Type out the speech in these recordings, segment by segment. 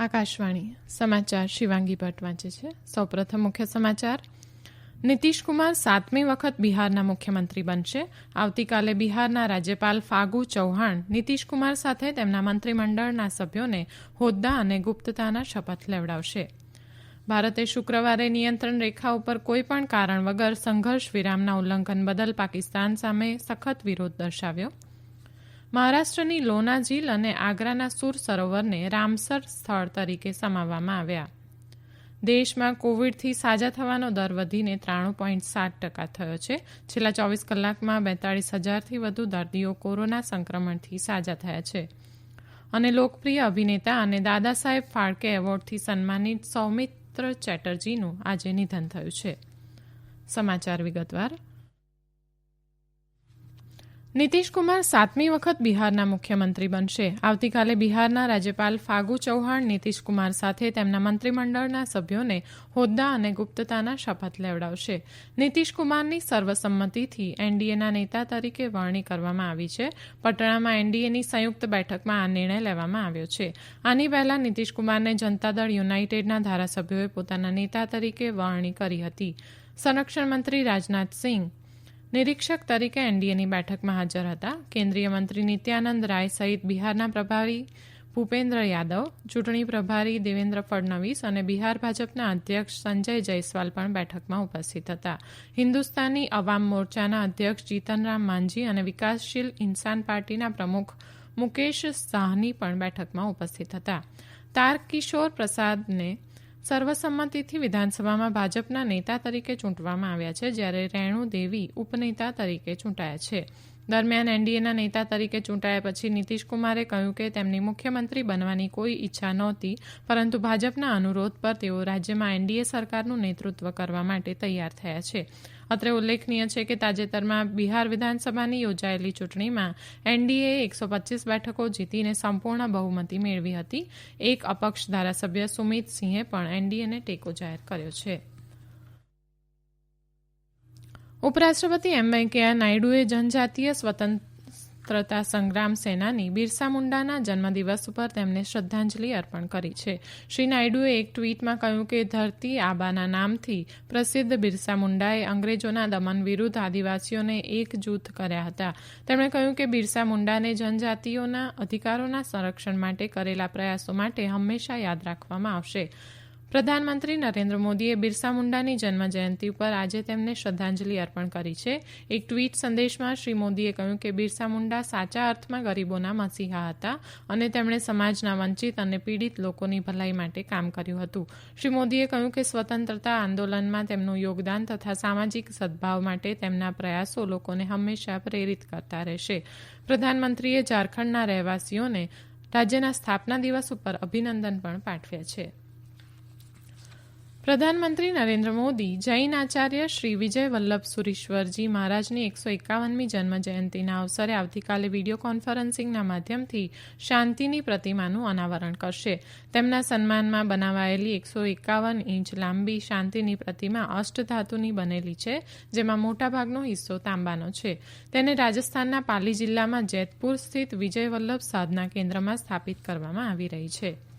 આકાશવાણી સમાચાર શિવાંગી ભટ્ટ વાંચે છે. સૌપ્રથમ મુખ્ય સમાચાર. નીતિશકુમાર સાતમી વખત બિહારના મુખ્યમંત્રી બનશે. આવતીકાલે બિહારના રાજ્યપાલ ફાગુ ચૌહાણ નીતિશકુમાર સાથે તેમના મંત્રીમંડળના સભ્યોને હોદ્દા અને ગુપ્તતાના શપથ લેવડાવશે. ભારતે શુક્રવારે નિયંત્રણ રેખા ઉપર કોઈપણ કારણ વગર સંઘર્ષ વિરામના ઉલ્લંઘન બદલ પાકિસ્તાન સામે સખત વિરોધ દર્શાવ્યો. મહારાષ્ટ્રની લોના ઝીલ અને આગ્રાના સુર સરોવરને રામસર સ્થળ તરીકે સમાવવામાં આવ્યા. દેશમાં કોવિડથી સાજા થવાનો દર વધીને ત્રાણું પોઈન્ટ સાત ટકા થયો છે. છેલ્લા ચોવીસ કલાકમાં બેતાળીસ હજારથી વધુ દર્દીઓ કોરોના સંક્રમણથી સાજા થયા છે. અને લોકપ્રિય અભિનેતા અને દાદા સાહેબ ફાળકે એવોર્ડથી સન્માનિત સૌમિત્ર ચેટર્જીનું આજે નિધન થયું છે. સમાચાર વિગતવાર નીતિશકુમાર સાતમી વખત બિહારના મુખ્યમંત્રી બનશે. આવતીકાલે બિહારના રાજ્યપાલ ફાગુ ચૌહાણ નીતિશકુમાર સાથે તેમના મંત્રીમંડળના સભ્યોને હોદ્દા અને ગુપ્તતાના શપથ લેવડાવશે. નીતિશકુમારની સર્વસંમતિથી એનડીએના નેતા તરીકે વરણી કરવામાં આવી છે. પટણામાં એનડીએની સંયુક્ત બેઠકમાં આ નિર્ણય લેવામાં આવ્યો છે. આની પહેલા નીતિશકુમારને જનતાદળ યુનાઇટેડના ધારાસભ્યોએ પોતાના નેતા તરીકે વરણી કરી હતી. સંરક્ષણ મંત્રી રાજનાથસિંહ નિરીક્ષક તરીકે એનડીએની બેઠકમાં હાજર હતા. કેન્દ્રીય મંત્રી નિત્યાનંદ રાય સહિત બિહારના પ્રભારી ભૂપેન્દ્ર યાદવ, ચૂંટણી પ્રભારી દેવેન્દ્ર ફડણવીસ અને બિહાર ભાજપના અધ્યક્ષ સંજય જયસ્વાલ પણ બેઠકમાં ઉપસ્થિત હતા. હિન્દુસ્તાની અવામ મોરચાના અધ્યક્ષ જીતનરામ માંઝી અને વિકાસશીલ ઇન્સાન પાર્ટીના પ્રમુખ મુકેશ સાહની પણ બેઠકમાં ઉપસ્થિત હતા. તારકિશોર પ્રસાદને સર્વસંમતિથી વિધાનસભામાં ભાજપના નેતા તરીકે ચૂંટવામાં આવ્યા છે, જ્યારે રેણુ દેવી ઉપનેતા તરીકે ચૂંટાયા છે. દરમિયાન એનડીએના નેતા તરીકે ચૂંટાયા પછી નીતીશકુમારે કહ્યું કે તેમની મુખ્યમંત્રી બનવાની કોઈ ઈચ્છા નહોતી, પરંતુ ભાજપના અનુરોધ પર તેઓ રાજ્યમાં એનડીએ સરકારનું નેતૃત્વ કરવા માટે તૈયાર થયા છે. અત્રે ઉલ્લેખનીય છે કે તાજેતરમાં બિહાર વિધાનસભાની યોજાયેલી ચૂંટણીમાં એનડીએ એકસો પચ્ચીસ બેઠકો જીતીને સંપૂર્ણ બહુમતી મેળવી હતી. એક અપક્ષ ધારાસભ્ય સુમિત સિંહે પણ એનડીએને ટેકો જાહેર કર્યો છે. ઉપરાષ્ટ્રપતિ એમ વેંકૈયા નાયડુએ જનજાતીય સ્વતંત્રતા સંગ્રામ સેનાની બિરસા મુંડાના જન્મદિવસ ઉપર તેમને શ્રદ્ધાંજલિ અર્પણ કરી છે. શ્રી નાયડુએ એક ટ્વીટમાં કહ્યું કે ધરતી આબાના નામથી પ્રસિદ્ધ બિરસા મુંડાએ અંગ્રેજોના દમન વિરુદ્ધ આદિવાસીઓને એક જૂથ કર્યા હતા. તેમણે કહ્યું કે બિરસા મુંડાને જનજાતિઓના અધિકારોના સંરક્ષણ માટે કરેલા પ્રયાસો માટે હંમેશા યાદ રાખવામાં આવશે. પ્રધાનમંત્રી નરેન્દ્ર મોદીએ બિરસા મુંડાની જન્મજયંતિ ઉપર આજે તેમને શ્રદ્ધાંજલિ અર્પણ કરી છે. એક ટ્વીટ સંદેશમાં શ્રી મોદીએ કહ્યું કે બિરસા મુંડા સાચા અર્થમાં ગરીબોના મસીહા હતા અને તેમણે સમાજના વંચિત અને પીડિત લોકોની ભલાઈ માટે કામ કર્યું હતું. શ્રી મોદીએ કહ્યું કે સ્વતંત્રતા આંદોલનમાં તેમનું યોગદાન તથા સામાજિક સદભાવ માટે તેમના પ્રયાસો લોકોને હંમેશા પ્રેરિત કરતા રહેશે. પ્રધાનમંત્રીએ ઝારખંડના રહેવાસીઓને રાજ્યના સ્થાપના દિવસ ઉપર અભિનંદન પણ પાઠવ્યા છે. પ્રધાનમંત્રી નરેન્દ્ર મોદી, જૈન આચાર્ય શ્રી વિજય વલ્લભ સુરીશ્વરજી મહારાજની એકસો એકાવનમી જન્મજયંતિના અવસરે આવતીકાલે વીડિયો કોન્ફરન્સિંગના માધ્યમથી શાંતિની પ્રતિમાનું અનાવરણ કરશે. તેમના સન્માનમાં બનાવાયેલી એકસો એકાવન ઇંચ લાંબી શાંતિની પ્રતિમા અષ્ટધાતુની બનેલી છે, જેમાં મોટાભાગનો હિસ્સો તાંબાનો છે. તેને રાજસ્થાનના પાલી જિલ્લામાં જેતપુર સ્થિત વિજય વલ્લભ સાધના કેન્દ્રમાં સ્થાપિત કરવામાં આવી રહી છે.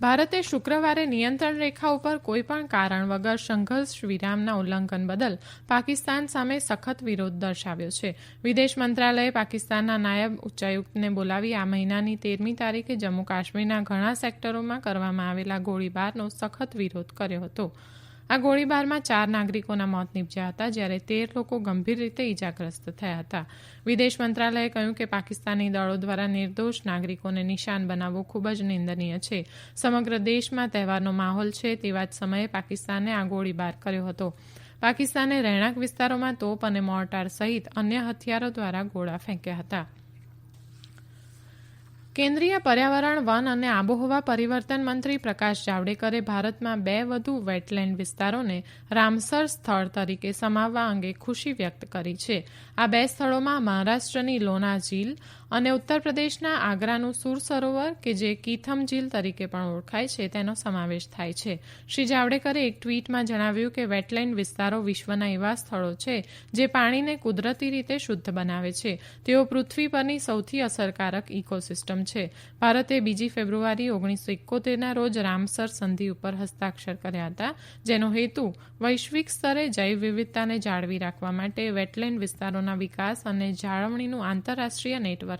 ભારતે શુક્રવારે નિયંત્રણ રેખા ઉપર કોઈપણ કારણ વગર સંઘર્ષ વિરામના ઉલ્લંઘન બદલ પાકિસ્તાન સામે સખત વિરોધ દર્શાવ્યો છે. વિદેશ મંત્રાલયે પાકિસ્તાનના નાયબ ઉચ્ચાયુક્તને બોલાવી આ મહિનાની તેરમી તારીખે જમ્મુ કાશ્મીરના ઘણા સેક્ટરોમાં કરવામાં આવેલા ગોળીબારનો સખત વિરોધ કર્યો હતો. આ ગોળીબારમાં ચાર નાગરિકોના મોત નીપજ્યા હતા, જ્યારે તેર લોકો ગંભીર રીતે ઇજાગ્રસ્ત થયા હતા. વિદેશ મંત્રાલયે કહ્યું કે પાકિસ્તાની દળો દ્વારા નિર્દોષ નાગરિકોને નિશાન બનાવવું ખૂબ જ નિંદનીય છે. સમગ્ર દેશમાં તહેવારનો માહોલ છે તેવા જ સમયે પાકિસ્તાને આ ગોળીબાર કર્યો હતો. પાકિસ્તાને રહેણાંક વિસ્તારોમાં તોપ અને મોર્ટાર સહિત અન્ય હથિયારો દ્વારા ગોળા ફેંક્યા હતા. કેન્દ્રીય પર્યાવરણ, વન અને આબોહવા પરિવર્તન મંત્રી પ્રકાશ જાવડેકરે ભારતમાં બે વધુ વેટલેન્ડ વિસ્તારોને રામસર સ્થળ તરીકે સમાવવા અંગે ખુશી વ્યક્ત કરી છે. આ બે સ્થળોમાં મહારાષ્ટ્રની લોના ઝીલ અને ઉત્તર પ્રદેશના આગ્રાનું સુર સરોવર, કે જે કીથમ ઝીલ તરીકે પણ ઓળખાય છે, તેનો સમાવેશ થાય છે. શ્રી જાવડેકરે એક ટ્વીટમાં જણાવ્યું કે વેટલેન્ડ વિસ્તારો વિશ્વના એવા સ્થળો છે, જે પાણીને કુદરતી રીતે શુદ્ધ બનાવે છે. તેઓ પૃથ્વી પરની સૌથી અસરકારક ઇકોસિસ્ટમ છે. ભારતે બીજી ફેબ્રુઆરી ઓગણીસો ઇકોતેરના રોજ રામસર સંધિ ઉપર હસ્તાક્ષર કર્યા હતા, જેનો હેતુ વૈશ્વિક સ્તરે જૈવ વિવિધતાને જાળવી રાખવા માટે વેટલેન્ડ વિસ્તારોના વિકાસ અને જાળવણીનું આંતરરાષ્ટ્રીય નેટવર્ક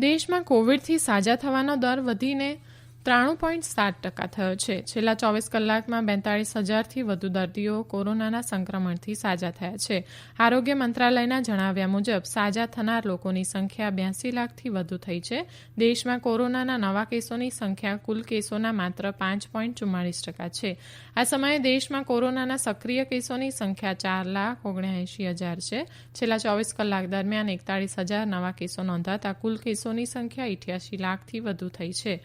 દેશમાં કોવિડથી સાજા થવાનો દર વધીને ત્રાણું પોઈન્ટ સાત ટકા થયો છે. છેલ્લા ચોવીસ કલાકમાં બેતાળીસ હજારથી વધુ દર્દીઓ કોરોનાના સંક્રમણથી સાજા થયા છે. આરોગ્ય મંત્રાલયના જણાવ્યા મુજબ, સાજા થનાર લોકોની સંખ્યા બ્યાસી લાખથી વધુ થઈ છે. દેશમાં કોરોનાના નવા કેસોની સંખ્યા કુલ કેસોના માત્ર પાંચ પોઈન્ટ ચુમ્માળીસ ટકા છે. આ સમયે દેશમાં કોરોનાના સક્રિય કેસોની સંખ્યા ચાર લાખ ઓગણએંશી હજાર છે. છેલ્લા ચોવીસ કલાક દરમિયાન એકતાળીસ હજાર નવા કેસો નોંધાતા કુલ કેસોની સંખ્યા ઇઠ્યાસી લાખથી વધુ થઈ છે.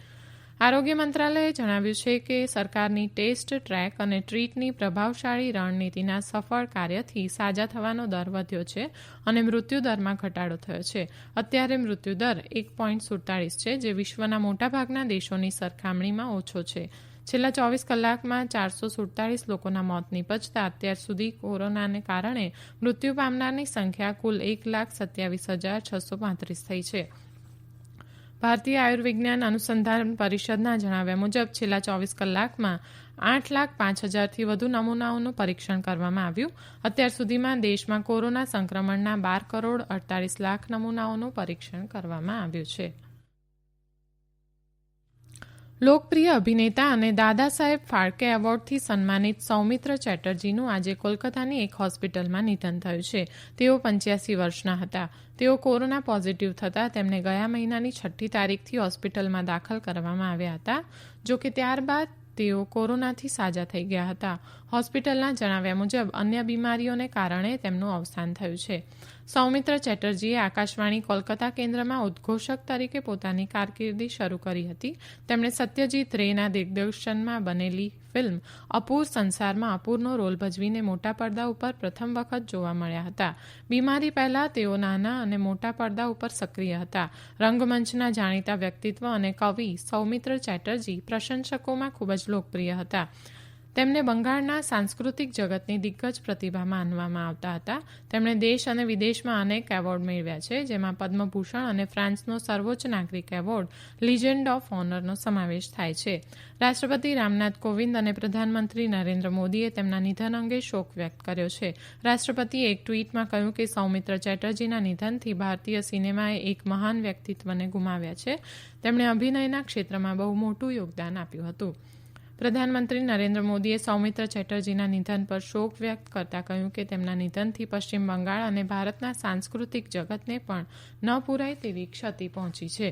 આરોગ્ય મંત્રાલયે જણાવ્યું છે કે સરકારની ટેસ્ટ, ટ્રેક અને ટ્રીટની પ્રભાવશાળી રણનીતિના સફળ કાર્યથી સાજા થવાનો દર વધ્યો છે અને મૃત્યુદરમાં ઘટાડો થયો છે. અત્યારે મૃત્યુદર એક પોઈન્ટ સુડતાળીસ છે, જે વિશ્વના મોટાભાગના દેશોની સરખામણીમાં ઓછો છે. છેલ્લા ચોવીસ કલાકમાં ચારસો સુડતાલીસ લોકોના મોત નીપજતા અત્યાર સુધી કોરોનાને કારણે મૃત્યુ પામનારની સંખ્યા કુલ એક લાખ સત્યાવીસ હજાર છસો પાંત્રીસ થઈ છે. ભારતીય આયુર્વિજ્ઞાન અનુસંધાન પરિષદના જણાવ્યા મુજબ, છેલ્લા ચોવીસ કલાકમાં આઠ લાખ પાંચ હજારથી વધુ નમૂનાઓનું પરીક્ષણ કરવામાં આવ્યું. અત્યાર સુધીમાં દેશમાં કોરોના સંક્રમણના બાર કરોડ અડતાલીસ લાખ નમૂનાઓનું પરીક્ષણ કરવામાં આવ્યું છે. લોકપ્રિય અભિનેતા અને દાદા સાહેબ ફાળકે એવોર્ડથી સન્માનિત સૌમિત્ર ચેટર્જીનું આજે કોલકાતાની એક હોસ્પિટલમાં નિધન થયું છે. તેઓ પંચ્યાસી વર્ષના હતા. તેઓ કોરોના પોઝિટિવ થતાં તેમને ગયા મહિનાની છઠ્ઠી તારીખથી હોસ્પિટલમાં દાખલ કરવામાં આવ્યા હતા, જોકે ત્યારબાદ તેઓ કોરોનાથી સાજા થઈ ગયા હતા. હોસ્પિટલના જણાવ્યા મુજબ, અન્ય બીમારીઓને કારણે તેમનું અવસાન થયું છે. સૌમિત્ર ચેટર્જીએ આકાશવાણી કોલકાતા કેન્દ્રમાં ઉદ્ઘોષક તરીકે પોતાની કારકિર્દી શરૂ કરી હતી. તેમણે સત્યજીત રેના દિગ્દર્શનમાં બનેલી ફિલ્મ અપૂર સંસારમાં અપૂરનો રોલ ભજવીને મોટા પડદા ઉપર પ્રથમ વખત જોવા મળ્યા હતા. બીમારી પહેલા તેઓ નાના અને મોટા પડદા ઉપર સક્રિય હતા. રંગમંચના જાણીતા વ્યક્તિત્વ અને કવિ સૌમિત્ર ચેટર્જી પ્રશંસકોમાં ખૂબ જ લોકપ્રિય હતા. તેમને બંગાળના સાંસ્કૃતિક જગતની દિગ્ગજ પ્રતિભા માનવામાં આવતા હતા. તેમણે દેશ અને વિદેશમાં અનેક એવોર્ડ મેળવ્યા છે, જેમાં પદ્મભૂષણ અને ફ્રાન્સનો સર્વોચ્ચ નાગરિક એવોર્ડ લીજેન્ડ ઓફ ઓનરનો સમાવેશ થાય છે. રાષ્ટ્રપતિ રામનાથ કોવિંદ અને પ્રધાનમંત્રી નરેન્દ્ર મોદીએ તેમના નિધન અંગે શોક વ્યક્ત કર્યો છે. રાષ્ટ્રપતિએ એક ટ્વીટમાં કહ્યું કે સૌમિત્ર ચેટર્જીના નિધનથી ભારતીય સિનેમાએ એક મહાન વ્યક્તિત્વને ગુમાવ્યા છે. તેમણે અભિનયના ક્ષેત્રમાં બહુ મોટું યોગદાન આપ્યું હતું. પ્રધાનમંત્રી નરેન્દ્ર મોદીએ સૌમિત્ર ચેટર્જીના નિધન પર શોક વ્યક્ત કરતા કહ્યું કે તેમના નિધનથી પશ્ચિમ બંગાળ અને ભારતના સાંસ્કૃતિક જગતને પણ ન પૂરાય તેવી ક્ષતિ પહોંચી છે.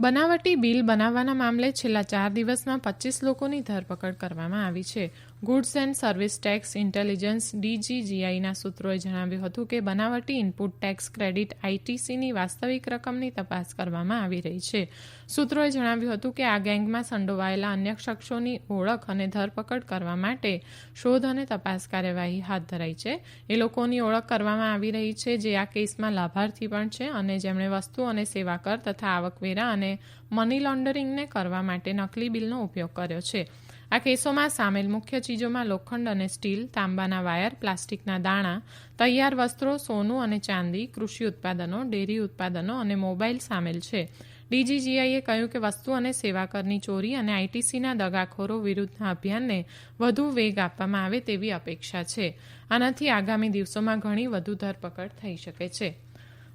બનાવટી બિલ બનાવવાના મામલે છેલ્લા ચાર દિવસમાં પચ્ચીસ લોકોની ધરપકડ કરવામાં આવી છે. Goods and service tax intelligence ડીજીજીઆઈના સૂત્રોએ જણાવ્યું હતું કે બનાવટી ઇનપુટ ટેક્સ ક્રેડિટ આઈટીસીની વાસ્તવિક રકમની તપાસ કરવામાં આવી રહી છે. સૂત્રોએ જણાવ્યું હતું કે આ ગેંગમાં સંડોવાયેલા અન્ય શખ્સોની ઓળખ અને ધરપકડ કરવા માટે શોધ અને તપાસ કાર્યવાહી હાથ ધરાઈ છે. એ લોકોની ઓળખ કરવામાં આવી રહી છે જે આ કેસમાં લાભાર્થી પણ છે અને જેમણે વસ્તુ અને સેવા કર તથા આવકવેરા અને મની લોન્ડરિંગને કરવા માટે નકલી બિલનો ઉપયોગ કર્યો છે. આ કેસોમાં સામેલ મુખ્ય ચીજોમાં લોખંડ અને સ્ટીલ, તાંબાના વાયર, પ્લાસ્ટિકના દાણા, તૈયાર વસ્ત્રો, સોનું અને ચાંદી, કૃષિ ઉત્પાદનો, ડેરી ઉત્પાદનો અને મોબાઈલ સામેલ છે. ડીજીજીઆઈએ કહ્યું કે વસ્તુ અને સેવા કરની ચોરી અને આઈટીસીના દગાખોરો વિરુદ્ધના અભિયાનને વધુ વેગ આપવામાં આવે તેવી અપેક્ષા છે. આનાથી આગામી દિવસોમાં ઘણી વધુ ધરપકડ થઈ શકે છે.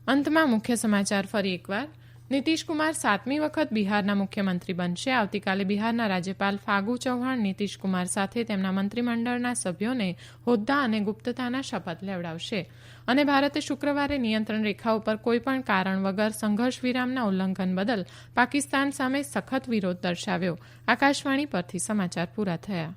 અંતમાં મુખ્ય સમાચાર ફરી એકવાર. નીતિશકુમાર સાતમી વખત બિહારના મુખ્યમંત્રી બનશે. આવતીકાલે બિહારના રાજ્યપાલ ફાગુ ચૌહાણ નીતીશકુમાર સાથે તેમના મંત્રીમંડળના સભ્યોને હોદ્દા અને ગુપ્તતાના શપથ લેવડાવશે. અને ભારતે શુક્રવારે નિયંત્રણ રેખા ઉપર કોઈપણ કારણ વગર સંઘર્ષ વિરામના ઉલ્લંઘન બદલ પાકિસ્તાન સામે સખત વિરોધ દર્શાવ્યો. આકાશવાણી પરથી સમાચાર પૂરા થયા.